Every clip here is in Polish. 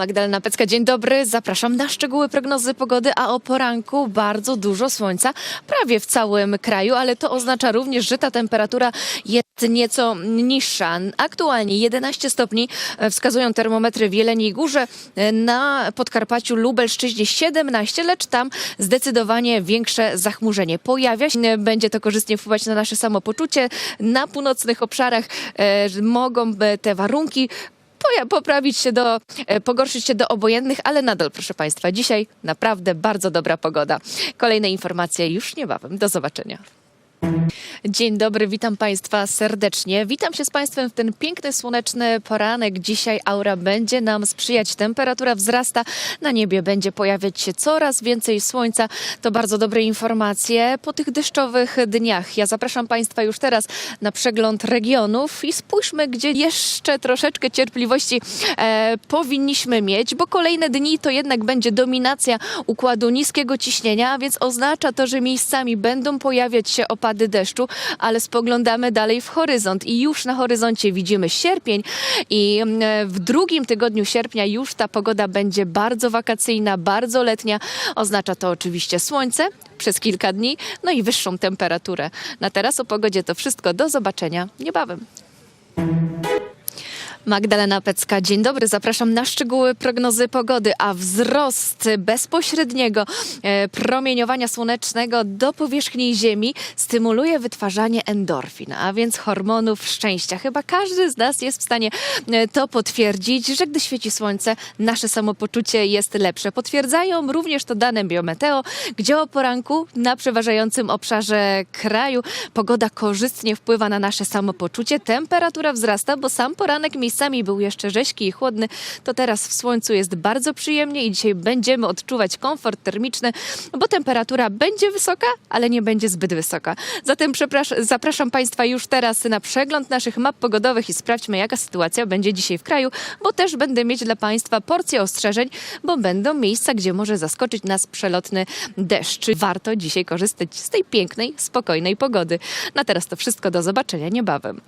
Magdalena Pecka, dzień dobry. Zapraszam na szczegóły prognozy pogody, a o poranku bardzo dużo słońca, prawie w całym kraju, ale to oznacza również, że ta temperatura jest nieco niższa. Aktualnie 11 stopni wskazują termometry w Jeleniej Górze, na Podkarpaciu Lubelszczyźnie 17, lecz tam zdecydowanie większe zachmurzenie pojawia się. Będzie to korzystnie wpływać na nasze samopoczucie. Na północnych obszarach e, mogą e, te warunki poja- poprawić się do, e, pogorszyć się do obojętnych, ale nadal, proszę Państwa, dzisiaj naprawdę bardzo dobra pogoda. Kolejne informacje już niebawem. Do zobaczenia. Dzień dobry, witam Państwa serdecznie. Witam się z Państwem w ten piękny, słoneczny poranek. Dzisiaj aura będzie nam sprzyjać, temperatura wzrasta, na niebie będzie pojawiać się coraz więcej słońca. To bardzo dobre informacje po tych deszczowych dniach. Ja zapraszam Państwa już teraz na przegląd regionów i spójrzmy, gdzie jeszcze troszeczkę cierpliwości e, powinniśmy mieć, bo kolejne dni to jednak będzie dominacja układu niskiego ciśnienia, więc oznacza to, że miejscami będą pojawiać się opady deszczu, ale spoglądamy dalej w horyzont i już na horyzoncie widzimy sierpień i mm, w drugim tygodniu sierpnia już ta pogoda będzie bardzo wakacyjna, bardzo letnia. Oznacza to oczywiście słońce przez kilka dni, no i wyższą temperaturę. Na teraz o pogodzie to wszystko. Do zobaczenia niebawem. Magdalena Pecka, dzień dobry. Zapraszam na szczegóły prognozy pogody, a wzrost bezpośredniego e, promieniowania słonecznego do powierzchni Ziemi stymuluje wytwarzanie endorfin, a więc hormonów szczęścia. Chyba każdy z nas jest w stanie e, to potwierdzić, że gdy świeci słońce, nasze samopoczucie jest lepsze. Potwierdzają również to dane Biometeo, gdzie o poranku na przeważającym obszarze kraju pogoda korzystnie wpływa na nasze samopoczucie. Temperatura wzrasta, bo sam poranek miejscami był jeszcze rzeźki i chłodny. To teraz w słońcu jest bardzo przyjemnie i dzisiaj będziemy odczuwać komfort termiczny, bo temperatura będzie wysoka, ale nie będzie zbyt wysoka. Zatem zapraszam Państwa już teraz na przegląd naszych map pogodowych i sprawdźmy, jaka sytuacja będzie dzisiaj w kraju, bo też będę mieć dla Państwa porcję ostrzeżeń, bo będą miejsca, gdzie może zaskoczyć nas przelotny deszcz. Warto dzisiaj korzystać z tej pięknej, spokojnej pogody. Na teraz to wszystko, do zobaczenia niebawem.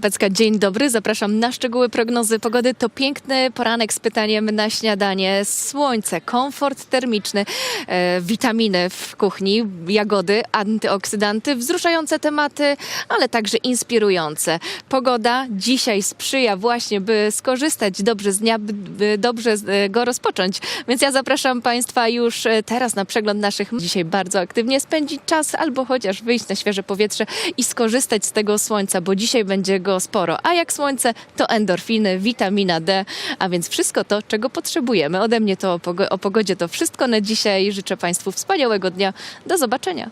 Pecka, dzień dobry. Zapraszam na szczegóły prognozy pogody. To piękny poranek z pytaniem na śniadanie. Słońce, komfort termiczny, e, witaminy w kuchni, jagody, antyoksydanty, wzruszające tematy, ale także inspirujące. Pogoda dzisiaj sprzyja właśnie, by skorzystać dobrze z dnia, by, dobrze e, go rozpocząć. Więc ja zapraszam Państwa już e, teraz na przegląd naszych dzisiaj bardzo aktywnie spędzić czas albo chociaż wyjść na świeże powietrze i skorzystać z tego słońca, bo dzisiaj będzie sporo. A jak słońce, to endorfiny, witamina D, a więc wszystko to, czego potrzebujemy. Ode mnie to o pogodzie to wszystko na dzisiaj. Życzę Państwu wspaniałego dnia. Do zobaczenia.